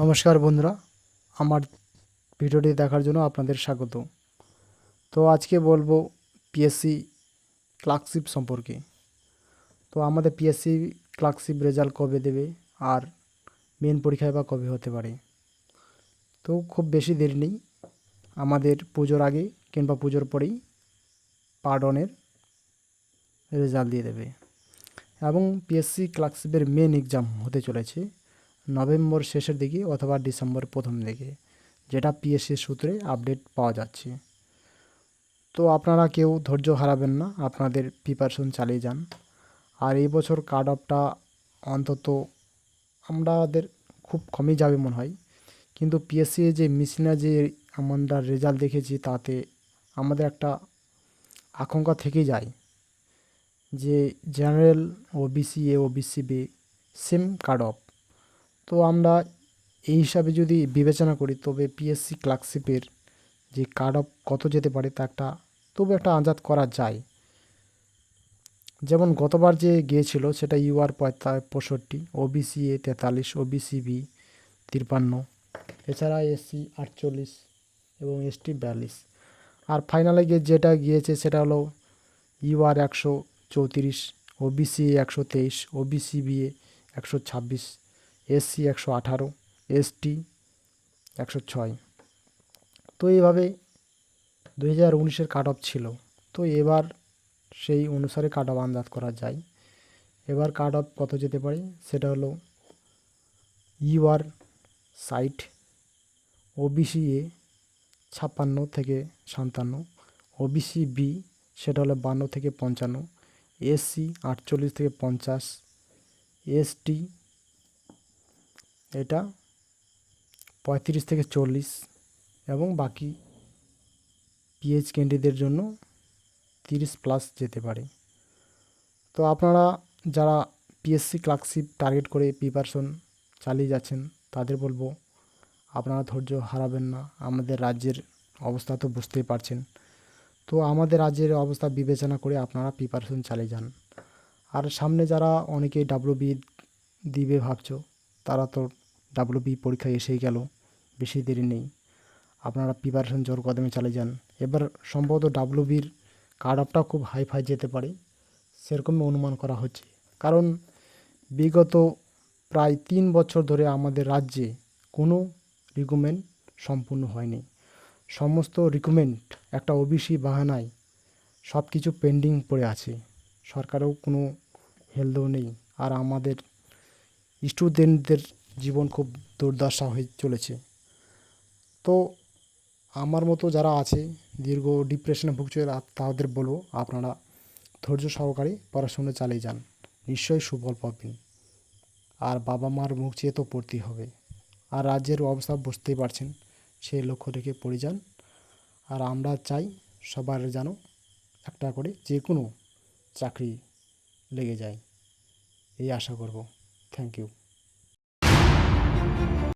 নমস্কার বন্ধুরা, আমার ভিডিওটি দেখার জন্য আপনাদের স্বাগত। তো আজকে বলব পিএসসি ক্লার্কশিপ সম্পর্কে। তো আমাদের পিএসসি ক্লার্কশিপ রেজাল্ট কবে দেবে আর মেন পরীক্ষায় বা কবে হতে পারে? তো খুব বেশি দেরি নেই, আমাদের পুজোর আগে কিংবা পুজোর পরেই পার্ডনের রেজাল্ট দিয়ে দেবে। এবং পিএসসি ক্লার্কশিপের মেন এক্সাম হতে চলেছে। নভেম্বর শেষের দিকে অথবা ডিসেম্বর প্রথম দিকে, যেটা পিএসসির সূত্রে আপডেট পাওয়া যাচ্ছে। তো আপনারা কেউ ধৈর্য হারাবেন না, আপনাদের প্রিপারেশন চালিয়ে যান। আর এই বছর কাট অফটা অন্তত আমাদের খুব কমই যাবে মনে হয়। কিন্তু পিএসসি যে মিশনা যে আমরা রেজাল্ট দেখেছি, তাতে আমাদের একটা আশঙ্কা থেকে যায় যে general O OBC A OBC B same cut off তো আমরা এই হিসাবে যদি বিবেচনা করি, তবে পিএসসি ক্লার্কশিপের যে কার্ড অফ কত যেতে পারে তা একটা, তবু একটা আন্দাজ করা যায়। যেমন গতবার যে গিয়েছিল, সেটা ইউআর পঁয়ষট্টি ওবিসি এ তেতাল্লিশ ওবিসি বি তিপ্পান্ন এছাড়া এসসি আটচল্লিশ এবং এসটি বিয়াল্লিশ। আর ফাইনালে গিয়ে যেটা গিয়েছে, সেটা হলো ইউআর একশো চৌত্রিশ ওবিসি একশো তেইশ ওবিসি বিএ একশো ছাব্বিশ এসসি একশো আঠারো, এসটি একশো ছয়। তো এইভাবে দু হাজার উনিশের কাট অফ ছিল। তো এবার সেই অনুসারে কাট অফ আন্দাজ করা যায়। এবার কাট অফ কত যেতে পারে? সেটা হলো ইউআর সাইট ওবিসি এ ছাপ্পান্ন থেকে সাতান্ন ওবিসি বি সেটা হলো বান্ন থেকে পঞ্চান্ন, এসসি আটচল্লিশ থেকে পঞ্চাশ, এসটি এটা পঁয়ত্রিশ থেকে চল্লিশ এবং বাকি পিএইচ ক্যান্ডিদের জন্য তিরিশ প্লাস যেতে পারে। তো আপনারা যারা পিএসসি ক্লার্কশিপ টার্গেট করে প্রিপারেশন চালিয়ে যাচ্ছেন, তাদের বলব আপনারা ধৈর্য হারাবেন না, আমাদের রাজ্যের অবস্থা তো বুঝতেই পারছেন। তো আমাদের রাজ্যের অবস্থা বিবেচনা করে আপনারা প্রিপারেশন চালিয়ে যান। আর সামনে যারা অনেকেই ডাব্লু বি দিবে ভাবছ তারা তো ডাব্লু বি পরীক্ষা এসেই গেল, বেশি দেরি নেই। আপনারা প্রিপারেশন জোর কদমে চালিয়ে যান। এবার সম্ভবত ডাব্লু বির কাট অফটাও খুব হাই ফাই যেতে পারে, সেরকমই অনুমান করা হচ্ছে। কারণ বিগত প্রায় তিন বছর ধরে আমাদের রাজ্যে কোনো রিকুমেন্ট সম্পূর্ণ হয়নি। সমস্ত রিকুমেন্ট একটা ওবিসি বাহানায় সব কিছু পেন্ডিং পড়ে আছে। সরকারেও কোনো হেলদোও নেই। আর আমাদের স্টুডেন্টদের জীবন খুব দুর্দশা হয়ে চলেছে। তো আমার মতো যারা আছে, দীর্ঘ ডিপ্রেশনে ভুগছে তাদের বলব, আপনারা ধৈর্য সহকারে পড়াশোনা চালিয়ে যান। নিশ্চয়ই সুফল পাবেন। আর বাবা মার মুখ চেয়ে তো পড়তেই হবে। আর রাজ্যের অবস্থা বুঝতেই পারছেন, সেই লক্ষ্য রেখে পড়ে যান। আর আমরা চাই সবার যেন একটা করে যে কোনো চাকরি লেগে যায়। এই আশা করব। Thank you